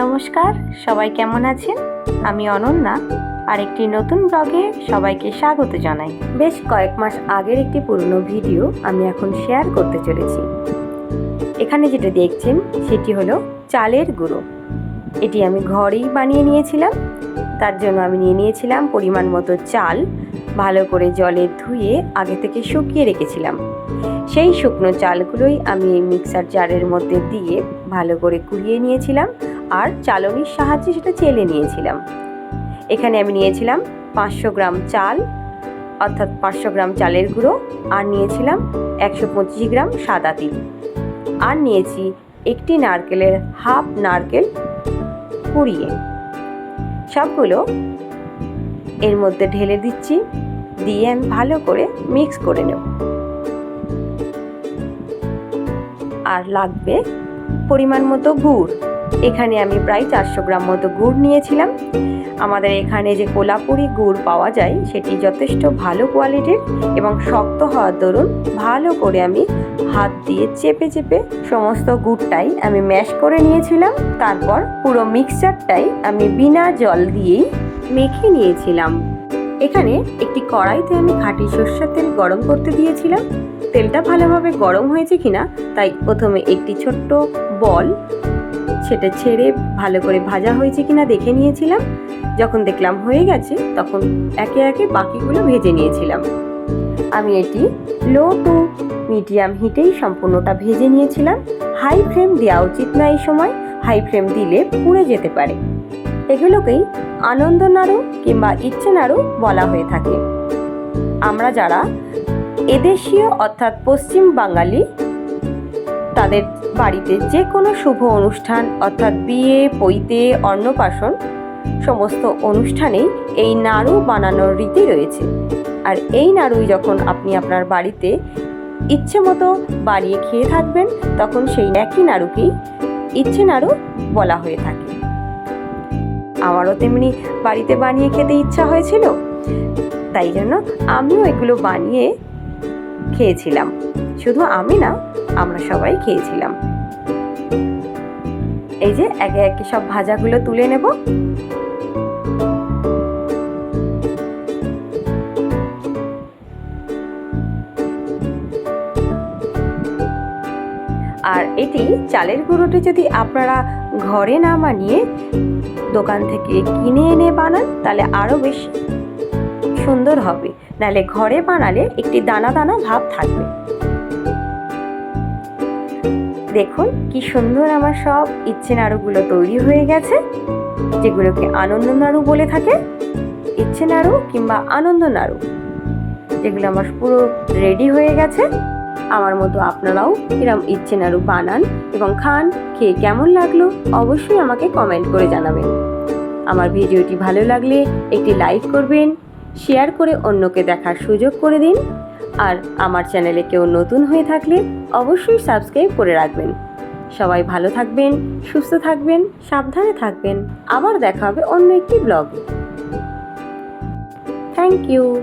নমস্কার, সবাই কেমন আছেন? আমি অনন্যা, আর একটি নতুন ব্লগে সবাইকে স্বাগত জানাই। বেশ কয়েক মাস আগের একটি পুরনো ভিডিও আমি এখন শেয়ার করতে চলেছি। এখানে যেটা দেখছেন, সেটি হলো চালের গুঁড়ো। এটি আমি ঘরেই বানিয়ে নিয়েছিলাম। তার জন্য আমি নিয়ে নিয়েছিলাম পরিমাণ মতো চাল, ভালো করে জলে ধুয়ে আগে থেকে শুকিয়ে রেখেছিলাম। সেই শুকনো চালগুলোই আমি মিক্সার জারের মধ্যে দিয়ে ভালো করে কুড়িয়ে নিয়েছিলাম। আর চালনির সাহায্যে সেটা চেলে নিয়েছিলাম। এখানে আমি নিয়েছিলাম পাঁচশো গ্রাম চাল, অর্থাৎ পাঁচশো গ্রাম চালের গুঁড়ো, আর নিয়েছিলাম একশো পঁচিশ গ্রাম সাদা তিল। আর নিয়েছি একটি নারকেলের হাফ নারকেল কুড়িয়ে সবগুলো এর মধ্যে ঢেলে দিচ্ছি, দিয়ে আমি ভালো করে মিক্স করে নেব। আর লাগবে পরিমাণ মতো গুড়। এখানে আমি প্রায় চারশো গ্রাম মতো গুড় নিয়েছিলাম। আমাদের এখানে যে কোলাপুরি গুড় পাওয়া যায়, সেটি যথেষ্ট ভালো কোয়ালিটির এবং শক্ত হওয়ার দরুন ভালো করে আমি হাত দিয়ে চেপে চেপে সমস্ত গুড়টাই আমি ম্যাশ করে নিয়েছিলাম। তারপর পুরো মিক্সচারটাই আমি বিনা জল দিয়েই মেখে নিয়েছিলাম। এখানে একটি কড়াইতে আমি খাঁটি সর্ষের তেল গরম করতে দিয়েছিলাম। তেলটা ভালোভাবে গরম হয়েছে কিনা, তাই প্রথমে একটি ছোট্ট বল সেটা ছেড়ে ভালো করে ভাজা হয়েছে কিনা দেখে নিয়েছিলাম। যখন দেখলাম হয়ে গেছে, তখন একে একে বাকিগুলো ভেজে নিয়েছিলাম। আমি এটি লো টু মিডিয়াম হিটেই সম্পূর্ণটা ভেজে নিয়েছিলাম। হাই ফ্লেম দেওয়া উচিত না এই সময়। হাই ফ্লেম দিলে পুড়ে যেতে পারে। এগুলোকেই আনন্দ নাড়ু কিংবা ইচ্ছে নাড়ু বলা হয়ে থাকে। আমরা যারা এদেশীয় অর্থাৎ পশ্চিম বাঙালি তাদের বাড়িতে যে কোনো শুভ অনুষ্ঠান অর্থাৎ বিয়ে, পৈতে, অন্নপ্রাশন সমস্ত অনুষ্ঠানেই এই নাড়ু বানানোর রীতি রয়েছে। আর এই নাড়ুই যখন আপনি আপনার বাড়িতে ইচ্ছে মতো বানিয়ে খেয়ে থাকবেন, তখন সেই একই নাড়ুকেই ইচ্ছে নাড়ু বলা হয়ে থাকে। আমারও তেমনি বাড়িতে বানিয়ে খেতে ইচ্ছা হয়েছিল, তাই জন্য আমিও এগুলো বানিয়ে খেয়েছিলাম। শুধু আমি না, আমরা সবাই খেয়েছিলাম। এই যে, একে একে সব ভাজাগুলো তুলে নেব। আর এটি চালের গুঁড়োটি যদি আপনারা ঘরে না বানিয়ে দোকান থেকে কিনে এনে বানান, তাহলে আরও বেশি সুন্দর হবে। নাহলে ঘরে বানালে একটি দানা দানা ভাব থাকবে। দেখুন কি সুন্দর আমার সব ইচ্ছে নাড়ুগুলো তৈরি হয়ে গেছে, যেগুলোকে আনন্দ নাড়ু বলে থাকে, ইচ্ছে নাড়ু কিংবা আনন্দ নাড়ু, যেগুলো আমার পুরো রেডি হয়ে গেছে। আমার মতো আপনারাও এরম ইচ্ছে নাড়ু বানান এবং খান, খেয়ে কেমন লাগল অবশ্যই আমাকে কমেন্ট করে জানাবেন। আমার ভিডিওটি ভালো লাগলে একটি লাইক করবেন শেয়ার করে অন্যকে দেখার সুযোগ করে দিন। আর আমার চ্যানেলে কেউ নতুন হয়ে থাকলে অবশ্যই সাবস্ক্রাইব করে রাখবেন। সবাই ভালো থাকবেন, সুস্থ থাকবেন, সাবধানে থাকবেন। আবার দেখা হবে অন্য একটি ব্লগে। Thank you.